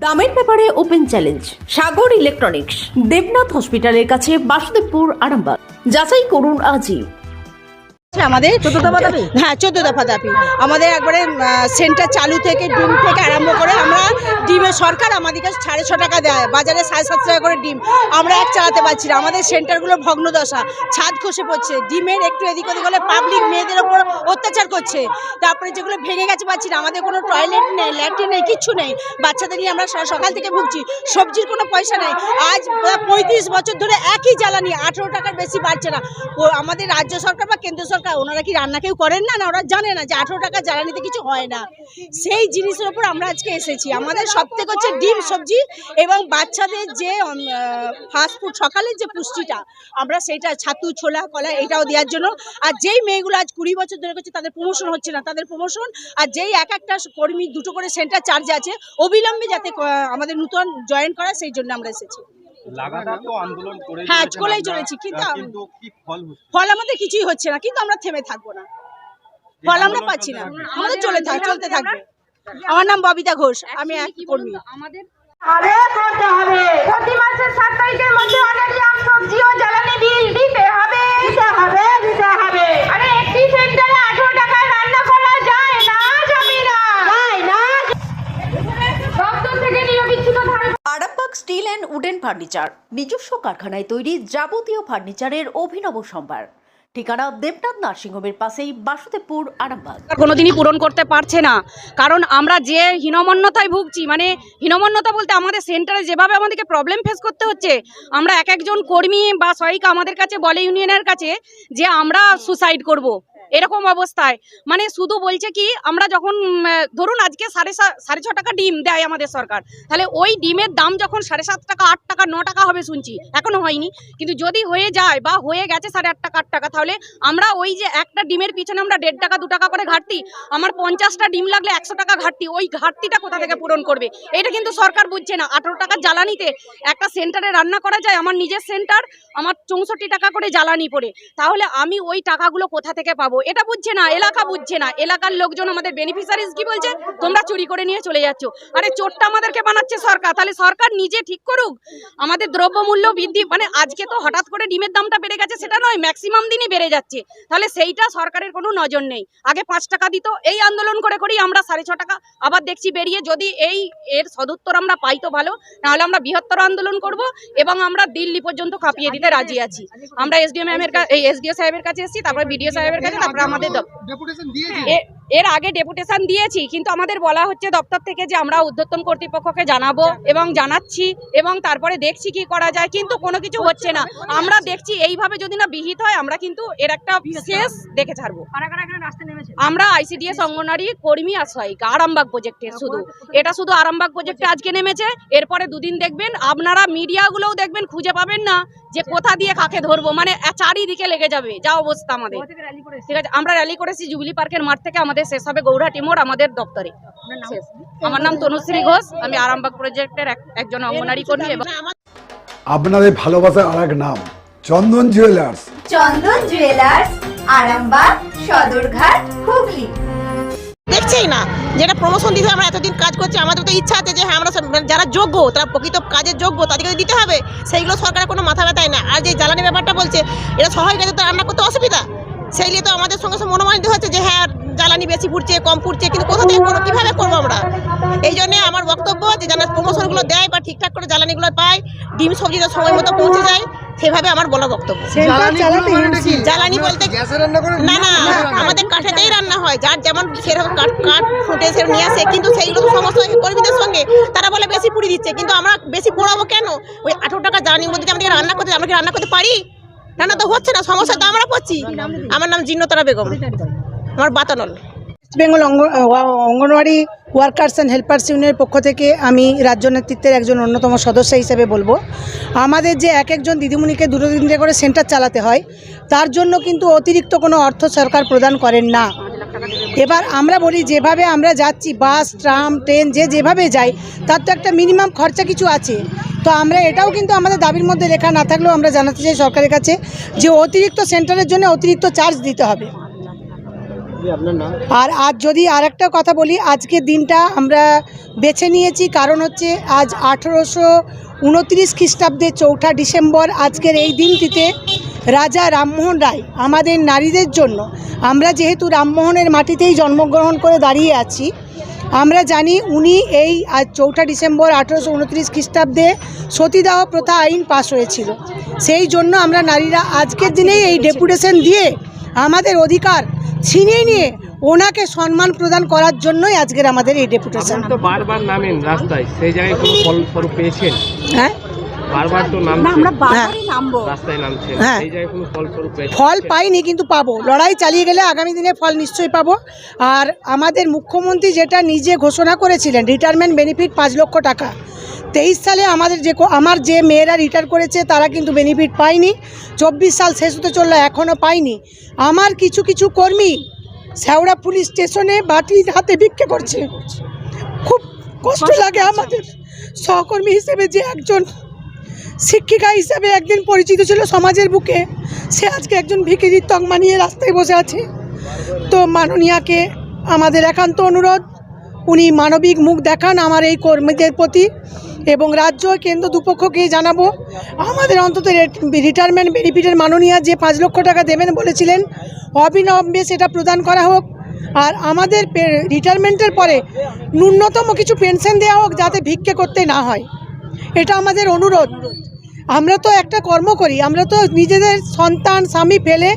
দামের ব্যাপারে open challenge Sagar electronics Debnath হসপিটালের কাছে বাসুদেবপুর আরামবাগ। যাচাই করুন আজই। আমাদের? চোদ্দ দফা দাবি হ্যাঁ চোদ্দ দফা দাবি আমাদের একবারে সেন্টার চালু থেকে ডুম থেকে আরম্ভ করে আমরা ডিমের সরকার আমাদেরকে সাড়ে ছ টাকা দেয়, বাজারে সাড়ে সাত টাকা করে ডিম। আমরা এক চালাতে পারছি না, আমাদের সেন্টারগুলো ভগ্নদশা, ছাদ খসে পড়ছে, ডিমের একটু এদিক ওদিক হলে পাবলিক মেয়েদের ওপর অত্যাচার করছে। তারপরে যেগুলো ভেঙে গেছে পাচ্ছি না, আমাদের কোনো টয়লেট নেই ল্যাট্রিন নেই, কিচ্ছু নেই। বাচ্চাদের নিয়ে আমরা সকাল থেকে ভুগছি, সবজির কোনো পয়সা নেই। আজ পঁয়ত্রিশ বছর ধরে একই জ্বালানি, আঠেরো টাকার বেশি বাড়ছে না। আমাদের রাজ্য সরকার বা কেন্দ্র সরকার, ওনারা কি রান্না কেউ করেন না? না, ওরা জানে না যে আঠেরো টাকা জ্বালানিতে কিছু হয় না। সেই জিনিসের ওপর আমরা আজকে এসেছি। আমাদের সব থেকে হচ্ছে ডিম সবজি এবং বাচ্চাদের যে ফাস্ট ফুড সকালের যে পুষ্টিটা আমরা সেইটা ছাতু ছোলা কলা এটাও দেওয়ার জন্য। আর যেই মেয়েগুলো আজ কুড়ি বছর ধরে করছে তাদের প্রমোশন হচ্ছে না। তাদের প্রমোশন আর যেই এক একটা কর্মী দুটো করে সেন্টার চার্জে আছে অবিলম্বে যাতে আমাদের নূতন জয়েন করা সেই জন্য আমরা এসেছি। হ্যাঁ, করেই চলেছি, কিন্তু কি ফল আমাদের কিছুই হচ্ছে না কিন্তু আমরা থেমে থাকব না। ফল আমরা পাচ্ছি না। আমাদের চলে থাক চলতে থাকবে। আমার নাম ববিতা ঘোষ আমি এক কর্মী। আরে করতে হবে। প্রতি মাসের সাত তারিখের মধ্যে অনেক দাম সবজি ও জ্বালানি বিল দিতে হবে। দিতে হবে দিতে হবে। আরে একটি সেন্টারে আঠারো টাকায় রান্না করা যায় না যায় না। দপ্তর থেকে Arambagh steel and wooden furniture নিজস্ব কারখানায় তৈরি যাবতীয় ফার্নিচারের অভিনব সম্ভার। ঠিকানা দেবনাথ নার্সিংহোমের পাশেই বাসুদেবপুর, আরামবাগ কোনোদিনই পূরণ করতে পারছে না কারণ আমরা যে হীনমন্যতায় ভুগছি মানে হীনমন্যতা বলতে আমাদের সেন্টারে যেভাবে আমাদেরকে প্রবলেম ফেস করতে হচ্ছে, আমরা এক একজন কর্মী বা সহায়িকা আমাদের কাছে বলে ইউনিয়নের কাছে যে আমরা সুসাইড করব। এরকম অবস্থায়। মানে শুধু বলছে কি, আমরা যখন ধরুন আজকে সাড়ে সাড়ে ছ টাকা ডিম দেয় আমাদের সরকার, তাহলে ওই ডিমের দাম যখন সাড়ে সাত টাকা, আট টাকা, ন টাকা হবে শুনছি, এখনও হয়নি। কিন্তু যদি হয়ে যায় বা হয়ে গেছে সাড়ে আট টাকা আট টাকা, তাহলে আমরা ওই যে একটা ডিমের পিছনে আমরা দেড় টাকা, দু টাকা করে ঘাটতি, আমার পঞ্চাশটা ডিম লাগলে একশো টাকা ঘাটতি, ওই ঘাটতিটা কোথা থেকে পূরণ করবে? এটা কিন্তু সরকার বুঝছে না। আঠারো টাকা জ্বালানিতে একটা সেন্টারে রান্না করা যায়, আমার নিজের সেন্টার, আমার চৌষট্টি টাকা করে জ্বালানি পড়ে। তাহলে আমি ওই টাকাগুলো কোথা থেকে পাবো? এটা বুঝছে না, এলাকা বুঝছে না। এলাকার লোকজন আমাদের বেনিফিসারিজ কি বলছে? তোমরা চুরি করে নিয়ে চলে যাচ্ছ। আরে চোরটা আমাদেরকে বানাচ্ছে সরকার। তাহলে সরকার নিজে ঠিক করুক? আমাদের দ্রব্যমূল্য বৃদ্ধি মানে আজকে তো হঠাৎ করে ডিমের দামটা বেড়ে গেছে, সেটা নয় ম্যাক্সিমাম দিনই বেড়ে যাচ্ছে। তাহলে সেইটা সরকারের কোনো নজর নেই। আগে পাঁচ টাকা দিত, এই আন্দোলন করে করেই আমরা সাড়ে ছ টাকা আবার দেখছি বেরিয়ে, যদি এই এর সদুত্তর আমরা পাই তো ভালো, নাহলে আমরা বৃহত্তর আন্দোলন করব এবং আমরা দিল্লি পর্যন্ত কাঁপিয়ে দিতে রাজি আছি। আমরা এসডিও ম্যামের এই এসডিও সাহেবের কাছে এসেছি, তারপরে বিডিও সাহেবের কাছে তারপরে আমাদের ডেপুটেশন এ- এর আগে ডেপুটেশন দিয়েছি কিন্তু আমাদের বলা হচ্ছে দপ্তর থেকে যে আমরা ঊর্ধ্বতন কর্তৃপক্ষকে জানাব এবং জানাচ্ছি এবং তারপরে দেখছি কি করা যায় কিন্তু কোনো কিছু হচ্ছে না। আমরা দেখছি এইভাবে যদি না বিহিত হয় আমরা কিন্তু এর একটা শেষ দেখে ছাড়বো। আমরা আইসিডিএস অঙ্গনারী কর্মী আর সহায়িকা আরামবাগ প্রজেক্টের শুধু। এটা শুধু আরামবাগ প্রজেক্টে আজকে নেমেছে এরপরে দুদিন দেখবেন আপনারা মিডিয়াগুলোও দেখবেন খুঁজে পাবেন না যে কোথা দিয়ে কাকে ধরবো মানে চারিদিকে লেগে যাবে যা অবস্থা আমাদের। ঠিক আছে আমরা র্যালি করেছি জুবিলি পার্কের মাঠ থেকে আমাদের শেষ হবে গৌড়াটি মোড় আমাদের দপ্তরে। আমার নাম তনুশ্রী ঘোষ আমি আরামবাগ প্রজেক্টের একজন অঙ্গনারী কর্মী এবং আপনাদের ভালোবাসার আর এক নাম চন্দন জুয়েলার্স। চন্দন জুয়েলার্স আরামবাগ সদরঘাট হুগলি। দেখছেই না যেটা প্রমোশন দিতে আমরা এতদিন কাজ করছি আমাদের তো ইচ্ছা আছে যে হ্যাঁ আমরা যারা যোগ্য তারা প্রকৃত কাজের যোগ্য তাদেরকে দিতে হবে। সেইগুলো সরকারের কোনো মাথা ব্যথায় না। আর যে জ্বালানি ব্যাপারটা বলছে এটা সহায়িকাতে তো রান্না করতে অসুবিধা। সেই নিয়ে তো আমাদের সঙ্গে সঙ্গে মনোমানিত হচ্ছে যে হ্যাঁ জ্বালানি বেশি পুড়ছে কম পুড়ছে কিন্তু কোথা থেকে করব কীভাবে করব আমরা? এই জন্য আমার বক্তব্য যে যেন প্রমোশনগুলো দেয় বা ঠিকঠাক করে জ্বালানিগুলো পায় ডিম সবজিটা সময় মতো পৌঁছে যায় সেভাবে আমার বলা বক্তব্য। জ্বালানি বলতে না না আমাদের কাঠেতেই রান্না হয় যার যেমন সেরকম কাঠ কাঠ ফুটে সে নিয়ে আসে কিন্তু সেইগুলো তো সমস্ত কর্মীদের সঙ্গে তারা বলে বেশি পুড়ি দিচ্ছে কিন্তু আমরা বেশি পোড়াবো কেন? ওই আঠেরো টাকা জ্বালানির মধ্যে কি রান্না করতে আমরা কি রান্না করতে পারি? রান্না তো হচ্ছে না, সমস্যা তো আমরা পড়ছি। আমার নাম জিন্নতারা বেগম। আমার বাতানল। ওয়েস্ট বেঙ্গল অঙ্গ- অঙ্গনওয়াড়ি ওয়ার্কার্স অ্যান্ড হেল্পার্স ইউনিয়নের পক্ষ থেকে আমি রাজ্য নেতৃত্বের একজন অন্যতম সদস্য হিসেবে বলব। আমাদের যে এক একজন দিদিমণিকে দুটো তিনটে করে সেন্টার চালাতে হয়, তার জন্য কিন্তু অতিরিক্ত কোনো অর্থ সরকার প্রদান করেন না। এবার আমরা বলি, যেভাবে আমরা যাচ্ছি, বাস, ট্রাম, ট্রেন, যে যেভাবে যাই, তার তো একটা মিনিমাম খরচা কিছু আছে। তো আমরা এটাও কিন্তু আমাদের দাবির মধ্যে লেখা না থাকলেও আমরা জানাতে চাই সরকারের কাছে যে অতিরিক্ত সেন্টারের জন্য অতিরিক্ত চার্জ দিতে হবে। আর আজ যদি আরেকটা কথা বলি আজকের দিনটা আমরা বেছে নিয়েছি। কারণ হচ্ছে আজ আঠেরোশো উনত্রিশ খ্রিস্টাব্দে চৌঠা ডিসেম্বর আজকের এই দিনটিতে রাজা রামমোহন রায় আমাদের নারীদের জন্য, আমরা যেহেতু রামমোহনের মাটিতেই জন্মগ্রহণ করে দাঁড়িয়ে আছি, আমরা জানি উনি এই আজ চৌঠা ডিসেম্বর আঠেরোশো উনত্রিশ খ্রিস্টাব্দে সতীদাহ প্রথা আইন পাশ হয়েছিল। সেই জন্য আমরা নারীরা আজকের দিনেই এই ডেপুটেশন দিয়ে আমাদের অধিকার ছিনিয়ে নিয়ে ওনাকে সম্মান প্রদান করার জন্যই আজকের আমাদের এই ডেপুটেশন। তো বারবার নামেন রাস্তায় সেই জায়গায় কোনো ফলস্বরূপ পেয়েছেন? হ্যাঁ? বারবার তো না আমরা বারবারই নামবো। রাস্তায় নামছেন হ্যাঁ। জায়গায় কোনো ফল স্বরূপ ফল পাইনি কিন্তু পাবো। লড়াই চালিয়ে গেলে আগামী দিনে ফল নিশ্চয়ই পাবো। আর আমাদের মুখ্যমন্ত্রী যেটা নিজে ঘোষণা করেছিলেন রিটায়ারমেন্ট বেনিফিট পাঁচ লক্ষ টাকা তেইশ সালে আমাদের যে আমার যে মেয়েরা রিটায়ার করেছে তারা কিন্তু বেনিফিট পায়নি। চব্বিশ সাল শেষ হতে চলল এখনও পায়নি। আমার কিছু কিছু কর্মী শেওড়া পুলিশ স্টেশনে বাটির হাতে ভিক্ষে করছে। খুব কষ্ট লাগে আমাদের সহকর্মী হিসেবে যে একজন শিক্ষিকা হিসেবে একদিন পরিচিত ছিল সমাজের বুকে সে আজকে একজন ভিকিরির তকমা নিয়ে রাস্তায় বসে আছে। তো মাননীয়াকে আমাদের একান্ত অনুরোধ উনি মানবিক মুখ দেখান আমার এই কর্মীদের প্রতি। এবং রাজ্য কেন্দ্র দুপক্ষকে জানাব। আমাদের অন্তত রিটায়ারমেন্ট বেনিফিটের মাননীয়া যে পাঁচ লক্ষ টাকা দেবেন বলেছিলেন, অবিলম্বে সেটা প্রদান করা হোক। আর আমাদের রিটায়ারমেন্টের পরে ন্যূনতম কিছু পেনশন দেওয়া হোক যাতে ভিক্ষে করতে না হয়। এটা আমাদের অনুরোধ। আমরা তো একটা কর্ম করি, আমরা তো নিজেদের সন্তান, স্বামী ফেলে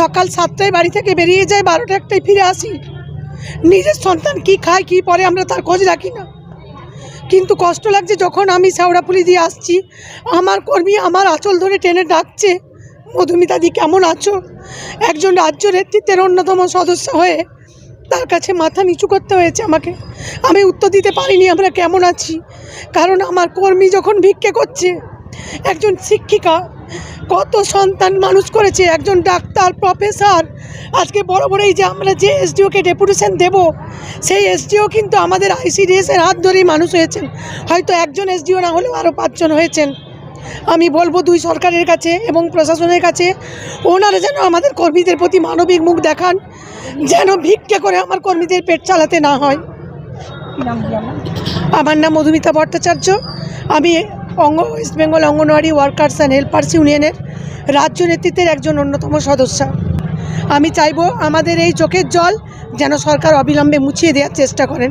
সকাল সাতটায় বাড়ি থেকে বেরিয়ে যাই, বারোটা একটায় ফিরে আসি। নিজের সন্তান কি খায়, কি পরে আমরা তার খোঁজ রাখি না। কিন্তু কষ্ট লাগছে যখন আমি শেওড়াপুলি দিয়ে আসছি। আমার কর্মী আমার আঁচল ধরে টেনে ডাকছে মধুমিতাদি কেমন আছো? একজন রাজ্য নেতৃত্বের অন্যতম সদস্য হয়ে তার কাছে মাথা নিচু করতে হয়েছে আমাকে। আমি উত্তর দিতে পারিনি আমরা কেমন আছি। কারণ আমার কর্মী যখন ভিক্ষে করছে, একজন শিক্ষিকা কত সন্তান মানুষ করেছে একজন ডাক্তার প্রফেসর। আজকে বড় বড় এই যে আমরা যে এসডিওকে ডেপুটেশন দেব সেই এসডিও কিন্তু আমাদের আইসিডিএসের হাত ধরেই মানুষ হয়েছেন। হয়তো একজন এসডিও না হলেও আরও পাঁচজন হয়েছেন। আমি বলব দুই সরকারের কাছে এবং প্রশাসনের কাছে ওনারা যেন আমাদের কর্মীদের প্রতি মানবিক মুখ দেখান যেন ভিক্ষে করে আমার কর্মীদের পেট চালাতে না হয়। আমার নাম মধুমিতা ভট্টাচার্য। আমি অঙ্গ West Bengal anganwadi workers and helpers ইউনিয়নের রাজ্য নেতৃত্বের একজন অন্যতম সদস্য। আমি চাইব আমাদের এই চোখের জল যেন সরকার অবিলম্বে মুছিয়ে দেওয়ার চেষ্টা করেন।